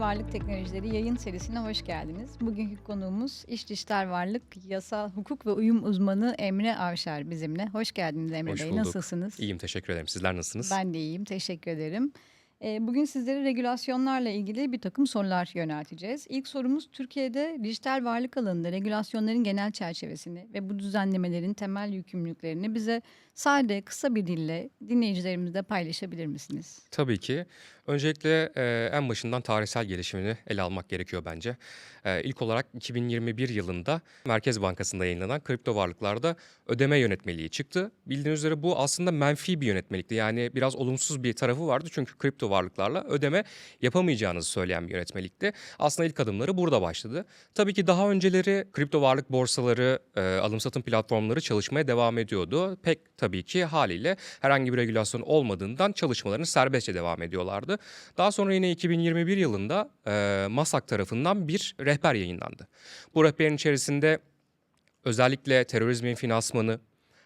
Varlık Teknolojileri yayın serisine hoş geldiniz. Bugünkü konuğumuz İş Dijital Varlık Yasal Hukuk ve Uyum Uzmanı Emre Avşar bizimle. Hoş geldiniz Emre Hoş Bey. bulduk. Nasılsınız? İyiyim teşekkür ederim. Sizler nasılsınız? Ben de iyiyim. Teşekkür ederim. Ee, Bugün sizlere regülasyonlarla ilgili bir takım sorular yönelteceğiz. İlk sorumuz Türkiye'de dijital varlık alanında regülasyonların genel çerçevesini ve bu düzenlemelerin temel yükümlülüklerini bize sade, kısa bir dille dinleyicilerimizle paylaşabilir misiniz? Tabii ki. Öncelikle e, en başından tarihsel gelişimini ele almak gerekiyor bence. E, ilk olarak 2021 yılında Merkez Bankası'nda yayınlanan kripto varlıklarda ödeme yönetmeliği çıktı. Bildiğiniz üzere bu aslında menfi bir yönetmelikti. Yani biraz olumsuz bir tarafı vardı çünkü kripto varlıklarla ödeme yapamayacağınızı söyleyen bir yönetmelikti. Aslında ilk adımları burada başladı. Tabii ki daha önceleri kripto varlık borsaları, e, alım satım platformları çalışmaya devam ediyordu. Pek tabii ki haliyle herhangi bir regülasyon olmadığından çalışmalarını serbestçe devam ediyorlardı. Daha sonra yine 2021 yılında e, MASAK tarafından bir rehber yayınlandı. Bu rehberin içerisinde özellikle terörizmin finansmanı,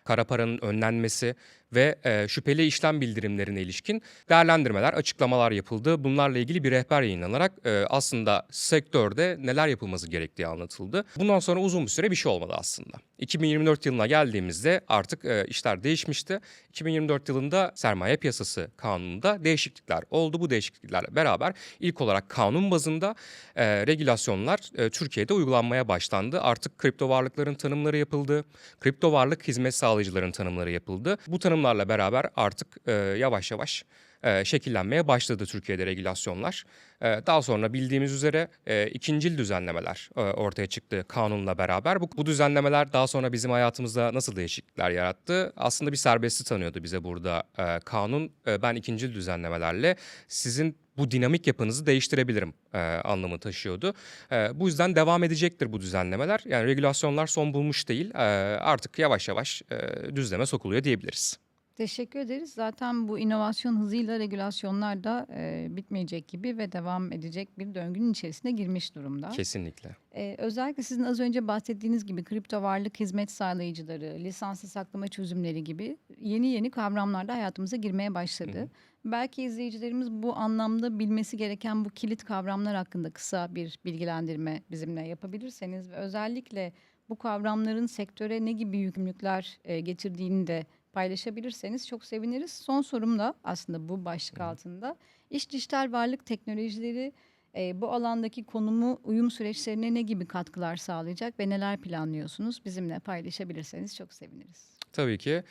kara paranın önlenmesi ve e, şüpheli işlem bildirimlerine ilişkin değerlendirmeler, açıklamalar yapıldı. Bunlarla ilgili bir rehber yayınlanarak e, aslında sektörde neler yapılması gerektiği anlatıldı. Bundan sonra uzun bir süre bir şey olmadı aslında. 2024 yılına geldiğimizde artık e, işler değişmişti. 2024 yılında sermaye piyasası kanununda değişiklikler oldu. Bu değişikliklerle beraber ilk olarak kanun bazında e, regülasyonlar e, Türkiye'de uygulanmaya başlandı. Artık kripto varlıkların tanımları yapıldı. Kripto varlık hizmet sağlayıcıların tanımları yapıldı. Bu tanımlarla beraber artık e, yavaş yavaş e, şekillenmeye başladı Türkiye'de regülasyonlar. E, daha sonra bildiğimiz üzere e, ikincil düzenlemeler e, ortaya çıktı kanunla beraber. Bu, bu düzenlemeler daha sonra bizim hayatımızda nasıl değişiklikler yarattı? Aslında bir serbestlik tanıyordu bize burada e, kanun. E, ben ikincil düzenlemelerle sizin bu dinamik yapınızı değiştirebilirim e, anlamı taşıyordu. E, bu yüzden devam edecektir bu düzenlemeler. Yani regülasyonlar son bulmuş değil. E, artık yavaş yavaş e, düzleme sokuluyor diyebiliriz. Teşekkür ederiz. Zaten bu inovasyon hızıyla regülasyonlar da e, bitmeyecek gibi ve devam edecek bir döngünün içerisine girmiş durumda. Kesinlikle. E, özellikle sizin az önce bahsettiğiniz gibi kripto varlık hizmet sağlayıcıları, lisanslı saklama çözümleri gibi yeni yeni kavramlar da hayatımıza girmeye başladı. Hı hı. Belki izleyicilerimiz bu anlamda bilmesi gereken bu kilit kavramlar hakkında kısa bir bilgilendirme bizimle yapabilirseniz ve özellikle bu kavramların sektöre ne gibi yükümlülükler e, getirdiğini de paylaşabilirseniz çok seviniriz. Son sorum da aslında bu başlık altında. İş dijital varlık teknolojileri e, bu alandaki konumu uyum süreçlerine ne gibi katkılar sağlayacak ve neler planlıyorsunuz? Bizimle paylaşabilirseniz çok seviniriz. Tabii ki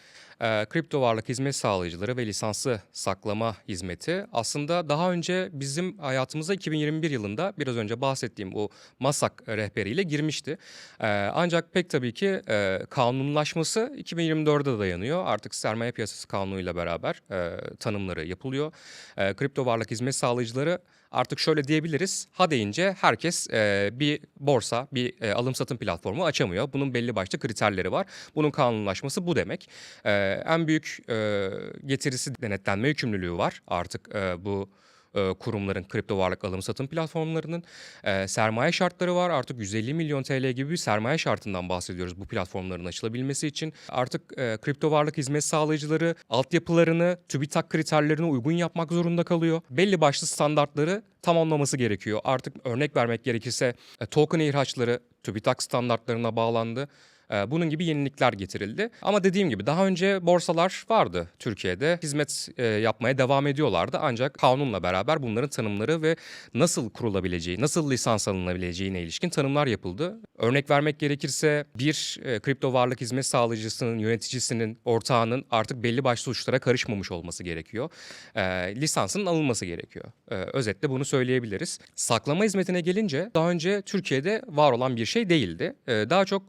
e, kripto varlık hizmet sağlayıcıları ve lisanslı saklama hizmeti aslında daha önce bizim hayatımıza 2021 yılında biraz önce bahsettiğim bu MASAK rehberiyle girmişti. E, ancak pek tabii ki e, kanunlaşması 2024'de dayanıyor. Artık sermaye piyasası kanunuyla beraber e, tanımları yapılıyor. E, kripto varlık hizmet sağlayıcıları artık şöyle diyebiliriz. Ha deyince herkes e, bir borsa, bir e, alım satım platformu açamıyor. Bunun belli başlı kriterleri var. Bunun kanunlaşması bu demek. E, en büyük e, getirisi denetlenme yükümlülüğü var artık e, bu e, kurumların kripto varlık alım satım platformlarının e, sermaye şartları var. Artık 150 milyon TL gibi bir sermaye şartından bahsediyoruz bu platformların açılabilmesi için. Artık e, kripto varlık hizmet sağlayıcıları altyapılarını TÜBİTAK kriterlerine uygun yapmak zorunda kalıyor. Belli başlı standartları tamamlaması gerekiyor. Artık örnek vermek gerekirse e, token ihraçları TÜBİTAK standartlarına bağlandı. E, Bunun gibi yenilikler getirildi. Ama dediğim gibi daha önce borsalar vardı Türkiye'de. Hizmet e, yapmaya devam ediyorlardı. Ancak kanunla beraber bunların tanımları ve nasıl kurulabileceği, nasıl lisans alınabileceğine ilişkin tanımlar yapıldı. Örnek vermek gerekirse bir e, kripto varlık hizmet sağlayıcısının, yöneticisinin, ortağının artık belli başlı suçlara karışmamış olması gerekiyor. E, lisansının alınması gerekiyor. Özetle bunu söyleyebiliriz. Saklama hizmetine gelince daha önce Türkiye'de var olan bir şey değildi. Daha çok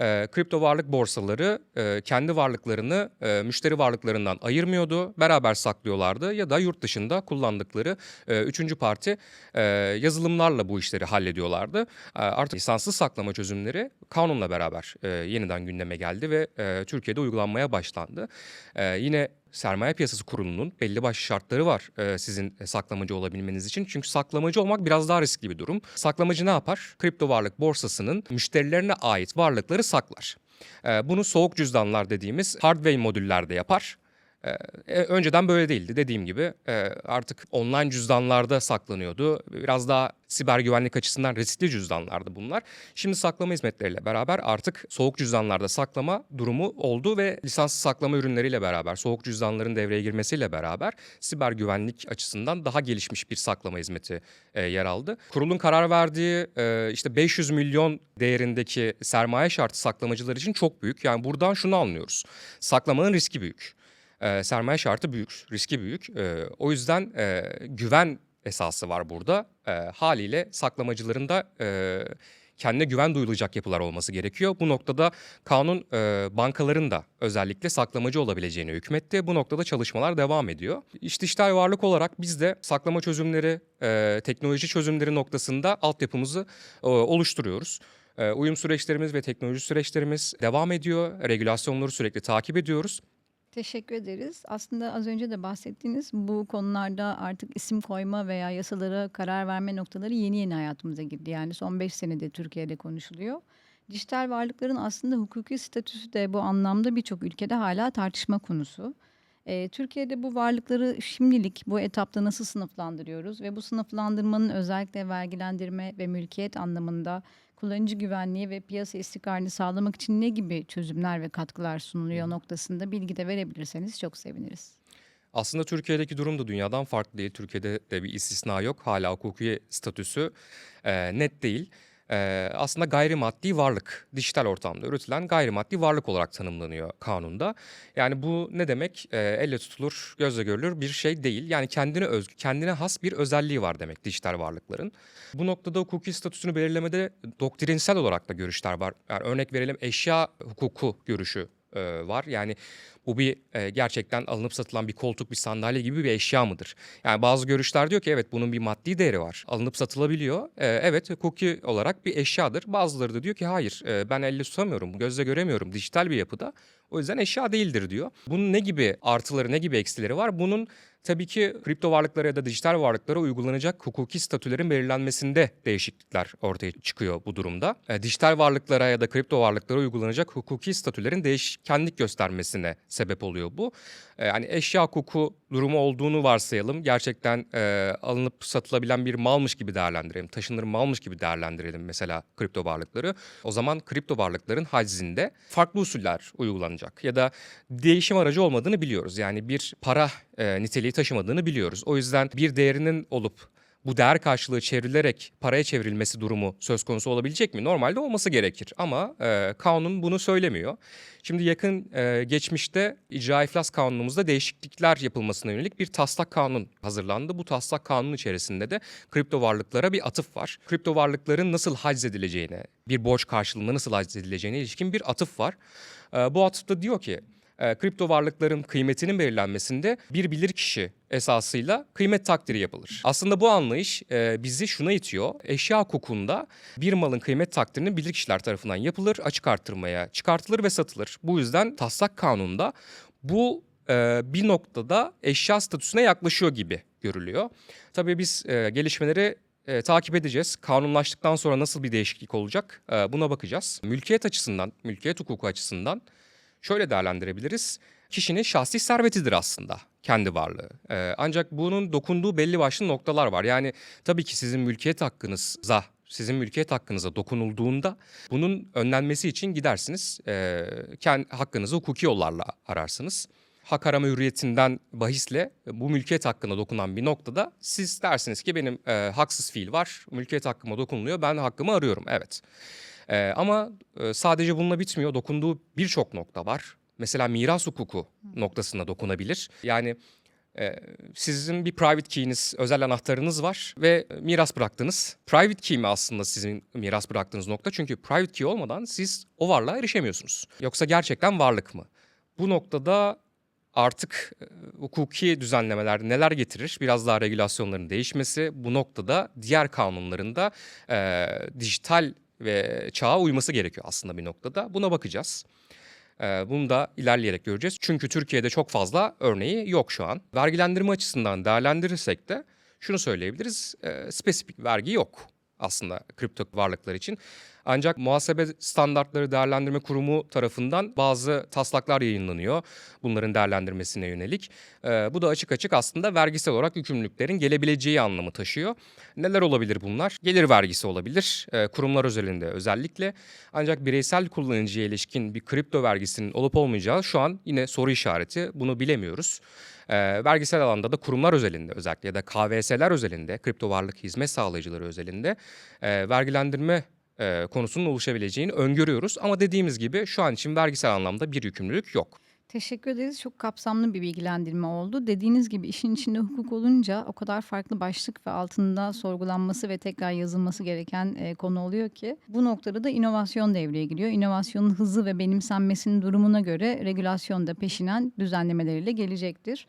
e, kripto varlık borsaları e, kendi varlıklarını e, müşteri varlıklarından ayırmıyordu. Beraber saklıyorlardı ya da yurt dışında kullandıkları e, üçüncü parti e, yazılımlarla bu işleri hallediyorlardı. E, artık lisanslı saklama çözümleri kanunla beraber e, yeniden gündeme geldi ve e, Türkiye'de uygulanmaya başlandı. E, yine Sermaye Piyasası Kurulu'nun belli başlı şartları var e, sizin saklamacı olabilmeniz için. Çünkü saklamacı olmak biraz daha riskli bir durum. Saklamacı ne yapar? Kripto varlık borsasının müşterilerine ait varlıkları saklar. E, bunu soğuk cüzdanlar dediğimiz hardware modüllerde yapar. E, önceden böyle değildi dediğim gibi e, artık online cüzdanlarda saklanıyordu. Biraz daha siber güvenlik açısından riskli cüzdanlardı bunlar. Şimdi saklama hizmetleriyle beraber artık soğuk cüzdanlarda saklama durumu oldu ve lisanslı saklama ürünleriyle beraber soğuk cüzdanların devreye girmesiyle beraber siber güvenlik açısından daha gelişmiş bir saklama hizmeti e, yer aldı. Kurulun karar verdiği e, işte 500 milyon değerindeki sermaye şartı saklamacılar için çok büyük. Yani buradan şunu anlıyoruz. Saklamanın riski büyük. E, sermaye şartı büyük, riski büyük. E, o yüzden e, güven esası var burada. E, haliyle saklamacıların da e, kendine güven duyulacak yapılar olması gerekiyor. Bu noktada kanun e, bankaların da özellikle saklamacı olabileceğine hükmetti. Bu noktada çalışmalar devam ediyor. İş dijital varlık olarak biz de saklama çözümleri, e, teknoloji çözümleri noktasında altyapımızı e, oluşturuyoruz. Uyum süreçlerimiz ve teknoloji süreçlerimiz devam ediyor. Regülasyonları sürekli takip ediyoruz. Teşekkür ederiz. Aslında az önce de bahsettiğiniz bu konularda artık isim koyma veya yasalara karar verme noktaları yeni yeni hayatımıza girdi. Yani son 5 senede Türkiye'de konuşuluyor. Dijital varlıkların aslında hukuki statüsü de bu anlamda birçok ülkede hala tartışma konusu. Ee, Türkiye'de bu varlıkları şimdilik bu etapta nasıl sınıflandırıyoruz ve bu sınıflandırmanın özellikle vergilendirme ve mülkiyet anlamında kullanıcı güvenliği ve piyasa istikrarını sağlamak için ne gibi çözümler ve katkılar sunuluyor noktasında bilgi de verebilirseniz çok seviniriz. Aslında Türkiye'deki durum da dünyadan farklı değil. Türkiye'de de bir istisna yok. Hala hukuki statüsü e, net değil. E, aslında gayrimaddi varlık, dijital ortamda üretilen gayrimaddi varlık olarak tanımlanıyor kanunda. Yani bu ne demek? E, elle tutulur, gözle görülür bir şey değil. Yani kendine özgü, kendine has bir özelliği var demek dijital varlıkların. Bu noktada hukuki statüsünü belirlemede doktrinsel olarak da görüşler var. Yani örnek verelim eşya hukuku görüşü e, var. Yani bu bir e, gerçekten alınıp satılan bir koltuk, bir sandalye gibi bir eşya mıdır? Yani bazı görüşler diyor ki evet bunun bir maddi değeri var. Alınıp satılabiliyor. E, evet hukuki olarak bir eşyadır. Bazıları da diyor ki hayır e, ben elle tutamıyorum, gözle göremiyorum. Dijital bir yapıda. O yüzden eşya değildir diyor. Bunun ne gibi artıları, ne gibi eksileri var? Bunun tabii ki kripto varlıklara ya da dijital varlıklara uygulanacak hukuki statülerin belirlenmesinde değişiklikler ortaya çıkıyor bu durumda. E, dijital varlıklara ya da kripto varlıklara uygulanacak hukuki statülerin değişkenlik göstermesine sebep oluyor bu. E, yani eşya hukuku durumu olduğunu varsayalım. Gerçekten e, alınıp satılabilen bir malmış gibi değerlendirelim. Taşınır malmış gibi değerlendirelim mesela kripto varlıkları. O zaman kripto varlıkların haczinde farklı usuller uygulanacak. Ya da değişim aracı olmadığını biliyoruz. Yani bir para e, niteliği taşımadığını biliyoruz. O yüzden bir değerinin olup bu değer karşılığı çevrilerek paraya çevrilmesi durumu söz konusu olabilecek mi? Normalde olması gerekir ama e, kanun bunu söylemiyor. Şimdi yakın e, geçmişte icra iflas kanunumuzda değişiklikler yapılmasına yönelik bir taslak kanun hazırlandı. Bu taslak kanun içerisinde de kripto varlıklara bir atıf var. Kripto varlıkların nasıl haczedileceğine, bir borç karşılığında nasıl haczedileceğine ilişkin bir atıf var. E, bu atıfta diyor ki e, kripto varlıkların kıymetinin belirlenmesinde bir bilirkişi esasıyla kıymet takdiri yapılır. Aslında bu anlayış e, bizi şuna itiyor. Eşya hukukunda bir malın kıymet takdirinin bilirkişiler tarafından yapılır, açık artırmaya çıkartılır ve satılır. Bu yüzden taslak kanunda bu e, bir noktada eşya statüsüne yaklaşıyor gibi görülüyor. Tabii biz e, gelişmeleri e, takip edeceğiz. Kanunlaştıktan sonra nasıl bir değişiklik olacak e, buna bakacağız. Mülkiyet açısından, mülkiyet hukuku açısından şöyle değerlendirebiliriz. Kişinin şahsi servetidir aslında kendi varlığı. Ee, ancak bunun dokunduğu belli başlı noktalar var. Yani tabii ki sizin mülkiyet hakkınıza sizin mülkiyet hakkınıza dokunulduğunda bunun önlenmesi için gidersiniz. E, kendi hakkınızı hukuki yollarla ararsınız. Hak arama hürriyetinden bahisle bu mülkiyet hakkına dokunan bir noktada siz dersiniz ki benim e, haksız fiil var, mülkiyet hakkıma dokunuluyor, ben hakkımı arıyorum. Evet. Ee, ama e, sadece bununla bitmiyor. Dokunduğu birçok nokta var. Mesela miras hukuku noktasına dokunabilir. Yani e, sizin bir private key'iniz, özel anahtarınız var ve miras bıraktınız. Private key mi aslında sizin miras bıraktığınız nokta? Çünkü private key olmadan siz o varlığa erişemiyorsunuz. Yoksa gerçekten varlık mı? Bu noktada artık e, hukuki düzenlemeler neler getirir? Biraz daha regülasyonların değişmesi bu noktada diğer kanunlarında e, dijital ve çağa uyması gerekiyor aslında bir noktada. Buna bakacağız. Ee, bunu da ilerleyerek göreceğiz. Çünkü Türkiye'de çok fazla örneği yok şu an. Vergilendirme açısından değerlendirirsek de şunu söyleyebiliriz. E, spesifik vergi yok aslında kripto varlıklar için. Ancak Muhasebe Standartları Değerlendirme Kurumu tarafından bazı taslaklar yayınlanıyor bunların değerlendirmesine yönelik. Ee, bu da açık açık aslında vergisel olarak yükümlülüklerin gelebileceği anlamı taşıyor. Neler olabilir bunlar? Gelir vergisi olabilir, e, kurumlar özelinde özellikle. Ancak bireysel kullanıcıya ilişkin bir kripto vergisinin olup olmayacağı şu an yine soru işareti. Bunu bilemiyoruz. E, vergisel alanda da kurumlar özelinde özellikle ya da KVS'ler özelinde, kripto varlık hizmet sağlayıcıları özelinde e, vergilendirme e, konusunun oluşabileceğini öngörüyoruz. Ama dediğimiz gibi şu an için vergisel anlamda bir yükümlülük yok. Teşekkür ederiz. Çok kapsamlı bir bilgilendirme oldu. Dediğiniz gibi işin içinde hukuk olunca o kadar farklı başlık ve altında sorgulanması ve tekrar yazılması gereken e, konu oluyor ki bu noktada da inovasyon devreye giriyor. İnovasyonun hızı ve benimsenmesinin durumuna göre regülasyon da peşinen düzenlemeleriyle gelecektir.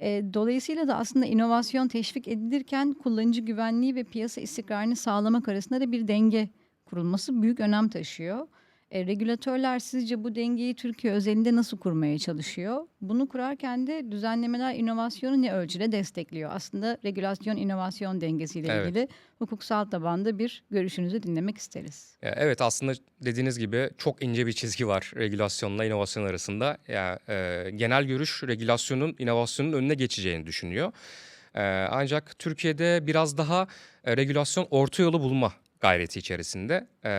E, dolayısıyla da aslında inovasyon teşvik edilirken kullanıcı güvenliği ve piyasa istikrarını sağlamak arasında da bir denge kurulması büyük önem taşıyor. E, regülatörler sizce bu dengeyi Türkiye özelinde nasıl kurmaya çalışıyor? Bunu kurarken de düzenlemeler inovasyonu ne ölçüde destekliyor? Aslında regülasyon inovasyon dengesiyle Evet. ilgili hukuksal tabanda bir görüşünüzü dinlemek isteriz. Ya Evet aslında dediğiniz gibi çok ince bir çizgi var regülasyonla inovasyon arasında. Ya e, genel görüş regülasyonun inovasyonun önüne geçeceğini düşünüyor. E, ancak Türkiye'de biraz daha e, regülasyon orta yolu bulma gayreti içerisinde. E,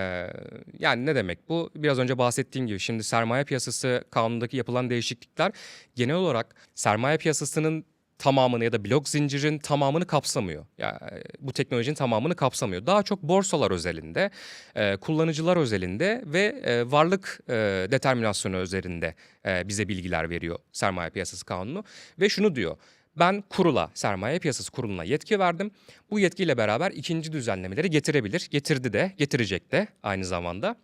yani ne demek bu? Biraz önce bahsettiğim gibi şimdi sermaye piyasası kanunundaki yapılan değişiklikler genel olarak sermaye piyasasının tamamını ya da blok zincirin tamamını kapsamıyor. Yani bu teknolojinin tamamını kapsamıyor. Daha çok borsalar özelinde, e, kullanıcılar özelinde ve e, varlık e, determinasyonu üzerinde e, bize bilgiler veriyor sermaye piyasası kanunu ve şunu diyor. Ben kurula, sermaye piyasası kuruluna yetki verdim. Bu yetkiyle beraber ikinci düzenlemeleri getirebilir. Getirdi de, getirecek de aynı zamanda.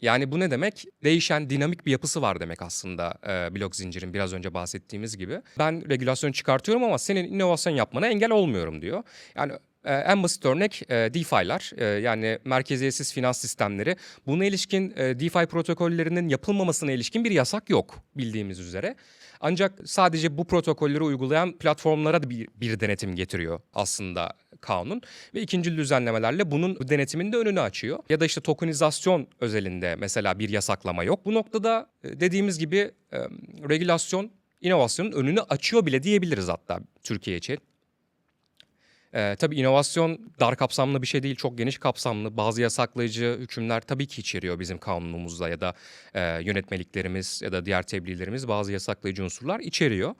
Yani bu ne demek? Değişen dinamik bir yapısı var demek aslında e, blok zincirin biraz önce bahsettiğimiz gibi. Ben regülasyon çıkartıyorum ama senin inovasyon yapmana engel olmuyorum diyor. Yani e, en basit örnek e, DeFi'lar e, yani merkeziyetsiz finans sistemleri. Buna ilişkin e, DeFi protokollerinin yapılmamasına ilişkin bir yasak yok bildiğimiz üzere. Ancak sadece bu protokolleri uygulayan platformlara da bir, bir denetim getiriyor aslında kanun ve ikinci düzenlemelerle bunun denetiminin de önünü açıyor. Ya da işte tokenizasyon özelinde mesela bir yasaklama yok. Bu noktada e, dediğimiz gibi regülasyon inovasyonun önünü açıyor bile diyebiliriz hatta Türkiye için. Ee, tabii inovasyon dar kapsamlı bir şey değil, çok geniş kapsamlı. Bazı yasaklayıcı hükümler tabii ki içeriyor bizim kanunumuzda ya da e, yönetmeliklerimiz ya da diğer tebliğlerimiz bazı yasaklayıcı unsurlar içeriyor.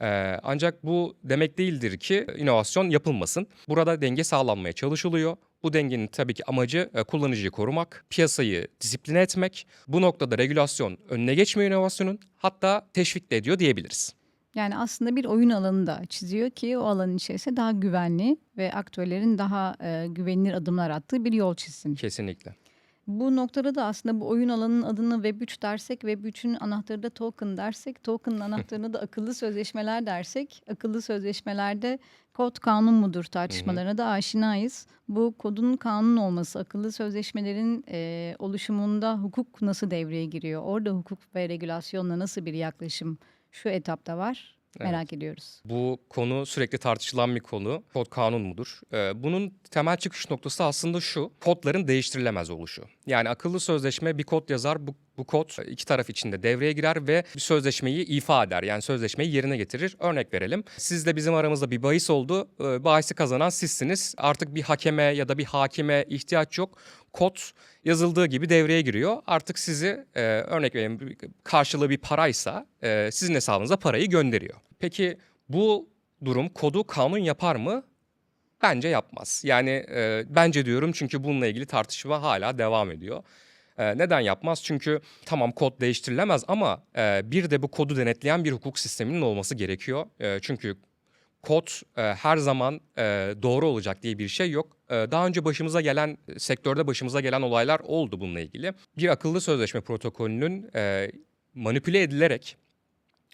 Ee, ancak bu demek değildir ki inovasyon yapılmasın. Burada denge sağlanmaya çalışılıyor. Bu dengenin tabii ki amacı e, kullanıcıyı korumak, piyasayı disipline etmek. Bu noktada regülasyon önüne geçmiyor inovasyonun, hatta teşvik de ediyor diyebiliriz. Yani aslında bir oyun alanı da çiziyor ki o alanın içerisinde daha güvenli ve aktörlerin daha e, güvenilir adımlar attığı bir yol çizsin. Kesinlikle. Bu noktada da aslında bu oyun alanının adını Web3 dersek, Web3'ün anahtarı da token dersek, token'ın anahtarını da akıllı sözleşmeler dersek, akıllı sözleşmelerde kod kanun mudur tartışmalarına da aşinayız. Bu kodun kanun olması, akıllı sözleşmelerin e, oluşumunda hukuk nasıl devreye giriyor? Orada hukuk ve regülasyonla nasıl bir yaklaşım şu etapta var? Merak ediyoruz. Bu konu sürekli tartışılan bir konu. Kod kanun mudur? Ee, bunun temel çıkış noktası aslında şu. Kodların değiştirilemez oluşu. Yani akıllı sözleşme bir kod yazar. Bu, bu kod iki taraf içinde devreye girer ve bir sözleşmeyi ifa eder. Yani sözleşmeyi yerine getirir. Örnek verelim. Sizle bizim aramızda bir bahis oldu. Ee, bahisi kazanan sizsiniz. Artık bir hakeme ya da bir hakime ihtiyaç yok. Kod yazıldığı gibi devreye giriyor. Artık sizi e, örnek verelim karşılığı bir paraysa e, sizin hesabınıza parayı gönderiyor. Peki bu durum kodu kanun yapar mı? Bence yapmaz. Yani e, bence diyorum çünkü bununla ilgili tartışma hala devam ediyor. E, neden yapmaz? Çünkü tamam kod değiştirilemez ama e, bir de bu kodu denetleyen bir hukuk sisteminin olması gerekiyor. E, çünkü kod e, her zaman e, doğru olacak diye bir şey yok. E, daha önce başımıza gelen sektörde başımıza gelen olaylar oldu bununla ilgili. Bir akıllı sözleşme protokolünün e, manipüle edilerek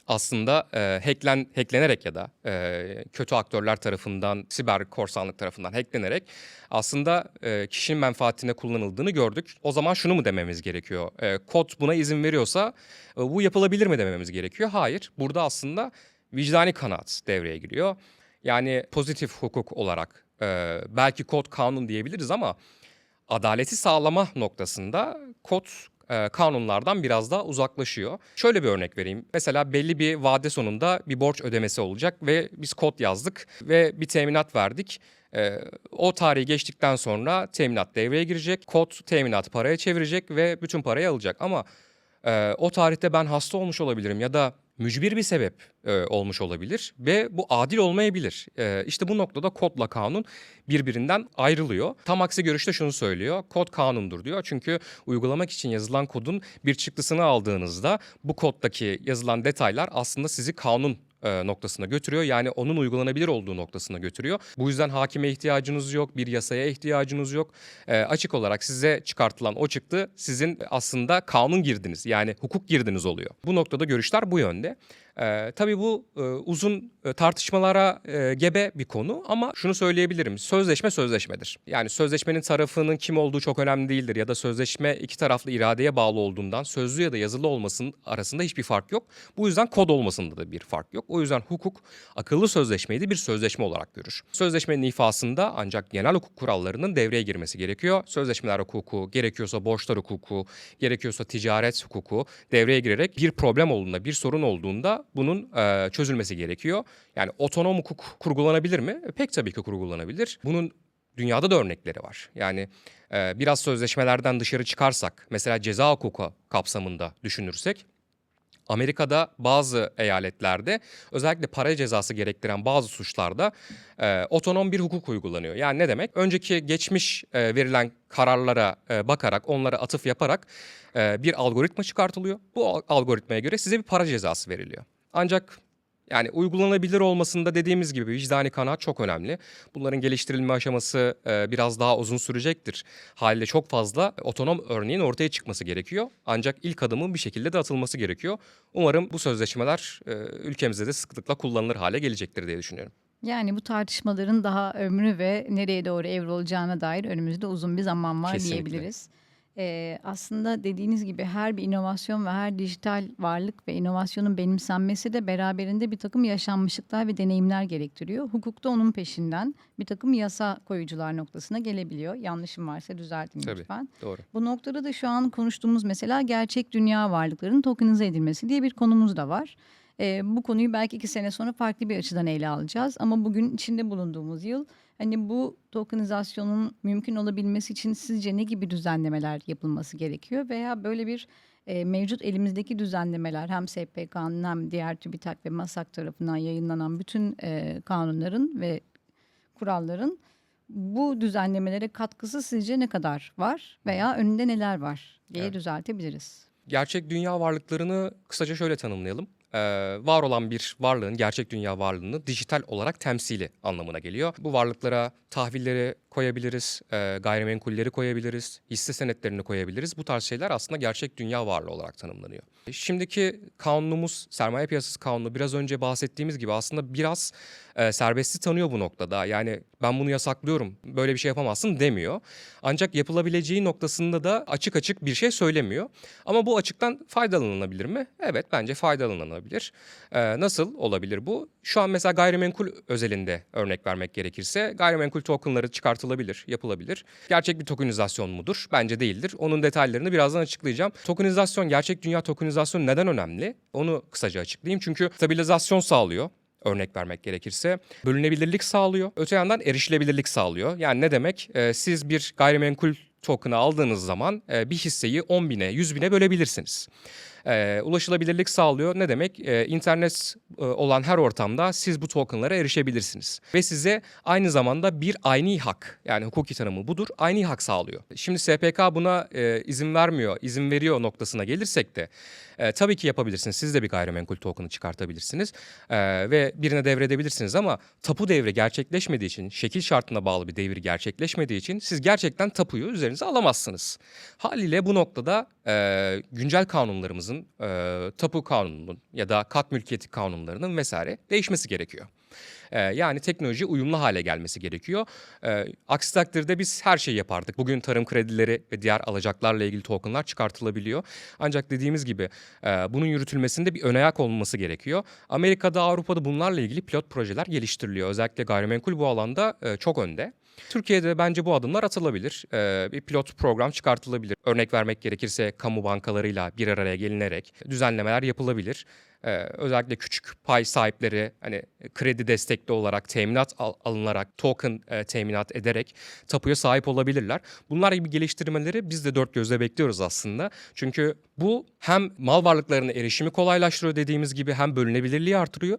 aslında e, hacklen, hacklenerek ya da e, kötü aktörler tarafından, siber korsanlık tarafından hacklenerek aslında e, kişinin menfaatine kullanıldığını gördük. O zaman şunu mu dememiz gerekiyor? E, kod buna izin veriyorsa e, bu yapılabilir mi dememiz gerekiyor? Hayır. Burada aslında vicdani kanaat devreye giriyor. Yani pozitif hukuk olarak e, belki kod kanun diyebiliriz ama adaleti sağlama noktasında kod e, kanunlardan biraz daha uzaklaşıyor. Şöyle bir örnek vereyim. Mesela belli bir vade sonunda bir borç ödemesi olacak ve biz kod yazdık ve bir teminat verdik. E, o tarihi geçtikten sonra teminat devreye girecek. Kod teminatı paraya çevirecek ve bütün parayı alacak. Ama e, o tarihte ben hasta olmuş olabilirim ya da mücbir bir sebep e, olmuş olabilir ve bu adil olmayabilir. E, işte bu noktada kodla kanun birbirinden ayrılıyor. Tam aksi görüşte şunu söylüyor. Kod kanundur diyor. Çünkü uygulamak için yazılan kodun bir çıktısını aldığınızda bu koddaki yazılan detaylar aslında sizi kanun noktasına götürüyor. Yani onun uygulanabilir olduğu noktasına götürüyor. Bu yüzden hakime ihtiyacınız yok, bir yasaya ihtiyacınız yok. E, açık olarak size çıkartılan o çıktı sizin aslında kanun girdiniz yani hukuk girdiniz oluyor. Bu noktada görüşler bu yönde. Ee, tabii bu e, uzun e, tartışmalara e, gebe bir konu ama şunu söyleyebilirim. Sözleşme sözleşmedir. Yani sözleşmenin tarafının kim olduğu çok önemli değildir ya da sözleşme iki taraflı iradeye bağlı olduğundan sözlü ya da yazılı olmasının arasında hiçbir fark yok. Bu yüzden kod olmasında da bir fark yok. O yüzden hukuk akıllı sözleşmeyi de bir sözleşme olarak görür. Sözleşmenin ifasında ancak genel hukuk kurallarının devreye girmesi gerekiyor. Sözleşmeler hukuku, gerekiyorsa borçlar hukuku, gerekiyorsa ticaret hukuku devreye girerek bir problem olduğunda, bir sorun olduğunda bunun e, çözülmesi gerekiyor. Yani otonom hukuk kurgulanabilir mi? E, pek tabii ki kurgulanabilir. Bunun dünyada da örnekleri var. Yani e, biraz sözleşmelerden dışarı çıkarsak, mesela ceza hukuku kapsamında düşünürsek, Amerika'da bazı eyaletlerde özellikle para cezası gerektiren bazı suçlarda e, otonom bir hukuk uygulanıyor. Yani ne demek? Önceki geçmiş e, verilen kararlara e, bakarak, onlara atıf yaparak e, bir algoritma çıkartılıyor. Bu al- algoritmaya göre size bir para cezası veriliyor. Ancak yani uygulanabilir olmasında dediğimiz gibi vicdani kanaat çok önemli. Bunların geliştirilme aşaması e, biraz daha uzun sürecektir. Haliyle çok fazla otonom örneğin ortaya çıkması gerekiyor. Ancak ilk adımın bir şekilde de atılması gerekiyor. Umarım bu sözleşmeler e, ülkemizde de sıklıkla kullanılır hale gelecektir diye düşünüyorum. Yani bu tartışmaların daha ömrü ve nereye doğru evrolacağına dair önümüzde uzun bir zaman var Kesinlikle. diyebiliriz. Ee, aslında dediğiniz gibi her bir inovasyon ve her dijital varlık ve inovasyonun benimsenmesi de beraberinde bir takım yaşanmışlıklar ve deneyimler gerektiriyor. Hukukta onun peşinden bir takım yasa koyucular noktasına gelebiliyor. Yanlışım varsa düzeltin Tabii. lütfen. Doğru. Bu noktada da şu an konuştuğumuz mesela gerçek dünya varlıklarının tokenize edilmesi diye bir konumuz da var. Ee, bu konuyu belki iki sene sonra farklı bir açıdan ele alacağız. Ama bugün içinde bulunduğumuz yıl hani bu tokenizasyonun mümkün olabilmesi için sizce ne gibi düzenlemeler yapılması gerekiyor? Veya böyle bir e, mevcut elimizdeki düzenlemeler hem SPK'nın hem diğer TÜBİTAK ve MASAK tarafından yayınlanan bütün e, kanunların ve kuralların bu düzenlemelere katkısı sizce ne kadar var veya önünde neler var diye Evet. düzeltebiliriz. Gerçek dünya varlıklarını kısaca şöyle tanımlayalım. Ee, var olan bir varlığın, gerçek dünya varlığını dijital olarak temsili anlamına geliyor. Bu varlıklara tahvilleri koyabiliriz, e, gayrimenkulleri koyabiliriz, hisse senetlerini koyabiliriz. Bu tarz şeyler aslında gerçek dünya varlığı olarak tanımlanıyor. Şimdiki kanunumuz, sermaye piyasası kanunu biraz önce bahsettiğimiz gibi aslında biraz e, serbestli tanıyor bu noktada. Yani ben bunu yasaklıyorum, böyle bir şey yapamazsın demiyor. Ancak yapılabileceği noktasında da açık açık bir şey söylemiyor. Ama bu açıktan faydalanılabilir mi? Evet bence faydalanılabilir. Ee, nasıl olabilir bu? Şu an mesela gayrimenkul özelinde örnek vermek gerekirse gayrimenkul tokenları çıkartılabilir, yapılabilir. Gerçek bir tokenizasyon mudur? Bence değildir. Onun detaylarını birazdan açıklayacağım. Tokenizasyon, gerçek dünya tokenizasyonu neden önemli? Onu kısaca açıklayayım. Çünkü stabilizasyon sağlıyor örnek vermek gerekirse. Bölünebilirlik sağlıyor. Öte yandan erişilebilirlik sağlıyor. Yani ne demek? Ee, siz bir gayrimenkul token'ı aldığınız zaman e, bir hisseyi 10 bine, 100 bine bölebilirsiniz. Ee, ulaşılabilirlik sağlıyor. Ne demek? Ee, internet e, olan her ortamda siz bu tokenlara erişebilirsiniz. Ve size aynı zamanda bir aynı hak yani hukuki tanımı budur. Aynı hak sağlıyor. Şimdi SPK buna e, izin vermiyor, izin veriyor noktasına gelirsek de e, tabii ki yapabilirsiniz. Siz de bir gayrimenkul token'ı çıkartabilirsiniz e, ve birine devredebilirsiniz ama tapu devri gerçekleşmediği için, şekil şartına bağlı bir devir gerçekleşmediği için siz gerçekten tapuyu üzerinize alamazsınız. Haliyle bu noktada e, güncel kanunlarımızın, e, tapu kanununun ya da kat mülkiyeti kanunlarının vesaire değişmesi gerekiyor. Yani teknoloji uyumlu hale gelmesi gerekiyor. Aksi takdirde biz her şeyi yapardık. Bugün tarım kredileri ve diğer alacaklarla ilgili tokenlar çıkartılabiliyor. Ancak dediğimiz gibi bunun yürütülmesinde bir ön ayak olması gerekiyor. Amerika'da, Avrupa'da bunlarla ilgili pilot projeler geliştiriliyor. Özellikle gayrimenkul bu alanda çok önde. Türkiye'de bence bu adımlar atılabilir. Ee, bir pilot program çıkartılabilir. Örnek vermek gerekirse kamu bankalarıyla bir araya gelinerek düzenlemeler yapılabilir. Ee, özellikle küçük pay sahipleri hani kredi destekli olarak teminat al- alınarak token e, teminat ederek tapuya sahip olabilirler. Bunlar gibi geliştirmeleri biz de dört gözle bekliyoruz aslında. Çünkü bu hem mal varlıklarına erişimi kolaylaştırıyor dediğimiz gibi hem bölünebilirliği artırıyor.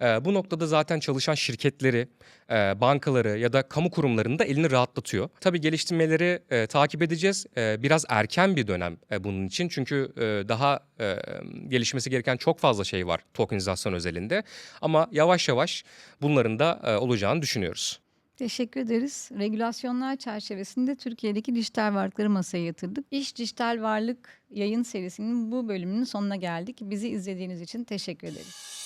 Ee, bu noktada zaten çalışan şirketleri, e, bankaları ya da kamu kurumlarını da elini rahatlatıyor. Tabii geliştirmeleri e, takip edeceğiz. E, biraz erken bir dönem e, bunun için. Çünkü e, daha e, gelişmesi gereken çok fazla şey var tokenizasyon özelinde. Ama yavaş yavaş bunların da e, olacağını düşünüyoruz. Teşekkür ederiz. Regülasyonlar çerçevesinde Türkiye'deki dijital varlıkları masaya yatırdık. İş Dijital Varlık yayın serisinin bu bölümünün sonuna geldik. Bizi izlediğiniz için teşekkür ederiz.